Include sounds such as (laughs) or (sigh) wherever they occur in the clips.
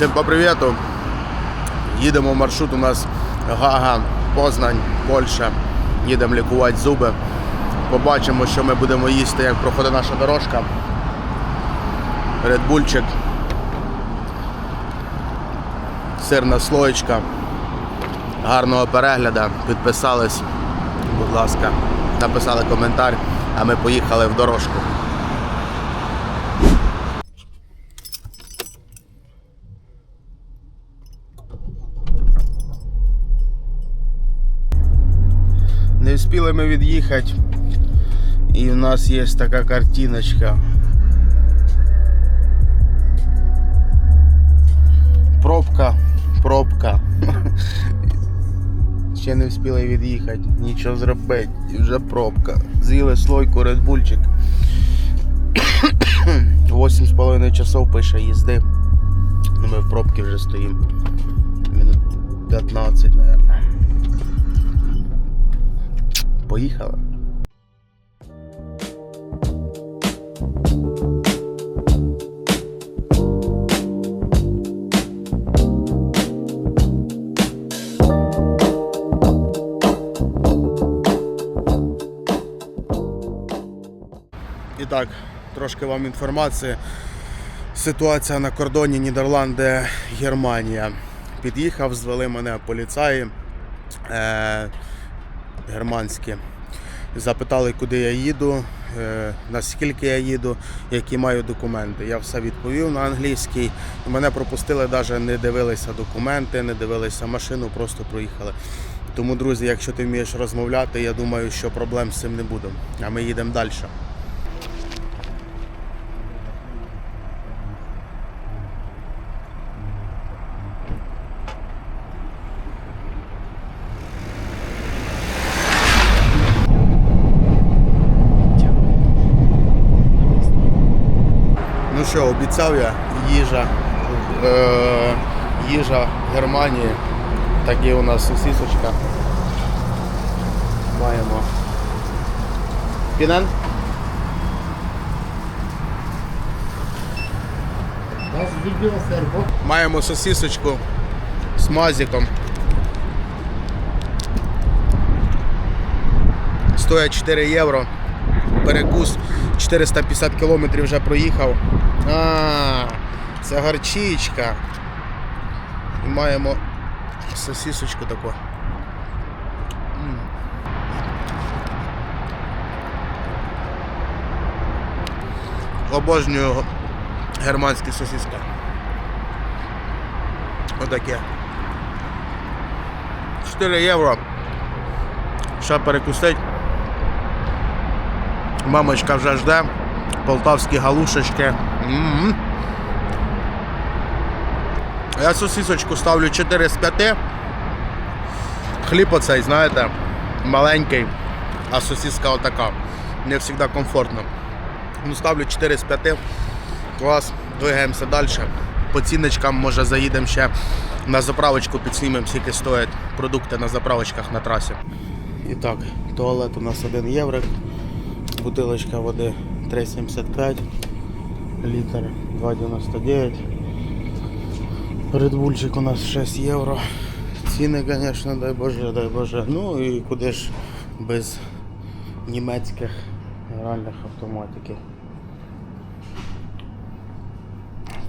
Всім по привіту. Їдемо маршрут у нас Гаган, Познань, Польща. Їдемо лікувати зуби. Побачимо, що ми будемо їсти, як проходить наша дорожка. Редбульчик. Сирна слоєчка. Гарного перегляду. Підписались, будь ласка, написали коментар, а ми поїхали в дорожку. Не встигли ми від'їхати. І в нас є така картиночка. Пробка, пробка. (laughs) Ще не встигли від'їхати, нічого зробити. І вже пробка. З'їли слойку, редбульчик. 8,5 (coughs) часов пише їзди. Ну ми в пробці вже стоїмо. Минут 15, мабуть. Поїхали. І так, трошки вам інформації. Ситуація на кордоні Нідерланди, Германія. Під'їхав, звели мене поліцаї е, германські. Запитали, куди я їду, е, наскільки я їду, які маю документи. Я все відповів на англійський. Мене пропустили, навіть не дивилися документи, не дивилися машину, просто проїхали. Тому, друзі, якщо ти вмієш розмовляти, я думаю, що проблем з цим не буде. А ми їдемо далі. Що, обіцяв я їжа, е, їжа Германії. Так є у нас сосисочка. Маємо. Пінен? Маємо сосисочку з мазиком. Стоїть 4 євро. Перекус 450 кілометрів вже проїхав. А, це гарчичка. І маємо сосисочку таку. Обожнюю германські сосиски. Отаке. 4 євро. Ще перекусить. Мамочка вже жде. Полтавські галушечки. М-м. Я сосисочку ставлю 4 з 5. Хліб оцей, знаєте, маленький, а сосиска отака. Не завжди комфортно. Ну, ставлю 4 з 5. Клас, двигаємося далі. По ціночкам, може, заїдемо ще на заправочку, підснімемо, скільки стоять продукти на заправочках на трасі. І так, туалет у нас 1 євро, бутилочка води 3,75, літр 2,99. Редбульчик у нас 6 євро. Ціни, звісно, дай Боже, дай Боже. Ну і куди ж без німецьких гральних автоматиків.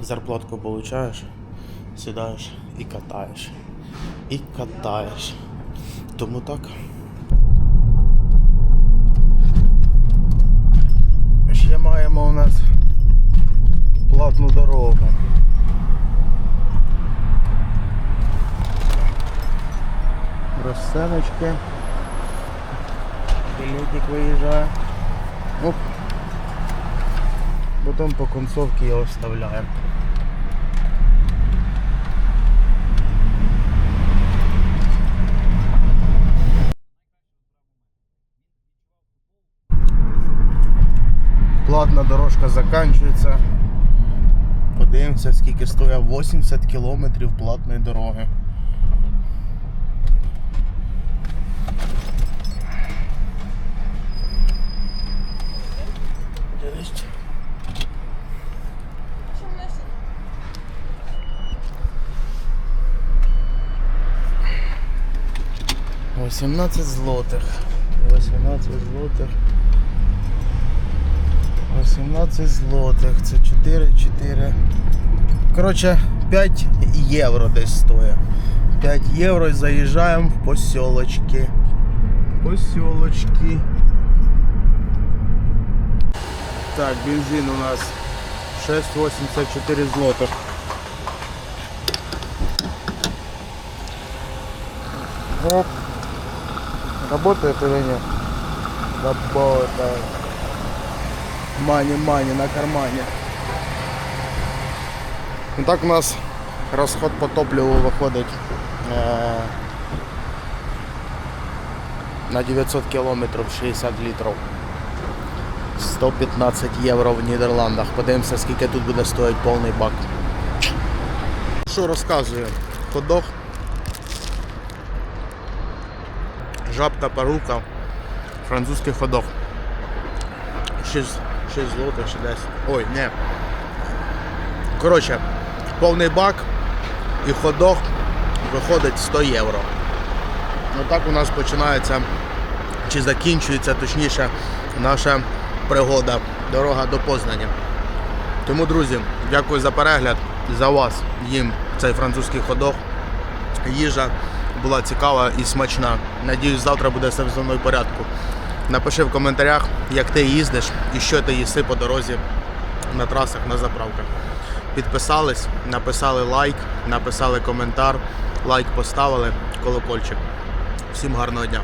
зарплатку получаєш, сідаєш і катаєш. І катаєш. Тому так. Ще маємо у нас платну дорогу. Розсеночки. Білетик виїжджає. Оп. Потім по концовці його вставляємо. Ладно, дорожка закінчується. Подивимося, скільки стоїть 80 кілометрів платної дороги. Восемнадцать злотых. 18 злотых. 18 злотих. Це 4, 4. Коротше, 5 євро десь стоїть. 5 євро і заїжджаємо в посілочки. Посілочки. Так, бензин у нас 6,84 злотих. Оп. Работает или нет? Работает. Мани-мани на кармане. Ну так у нас розход по топливу виходить е, на 900 кілометрів 60 літрів. 115 євро в Нідерландах. Подивимося, скільки тут буде стоїть повний бак. Що розказує? Ходох. Жабка парука. Французький ходох. 6, 6 злотих чи десь. Ой, не. Коротше, повний бак і ходох виходить 100 євро. Ну так у нас починається, чи закінчується точніше, наша пригода, дорога до Познані. Тому, друзі, дякую за перегляд. За вас їм цей французький ходох. Їжа була цікава і смачна. Надіюсь, завтра буде все в порядку. Напиши в коментарях, як ти їздиш і що ти їси по дорозі на трасах, на заправках. Підписались, написали лайк, написали коментар, лайк поставили, колокольчик. Всім гарного дня!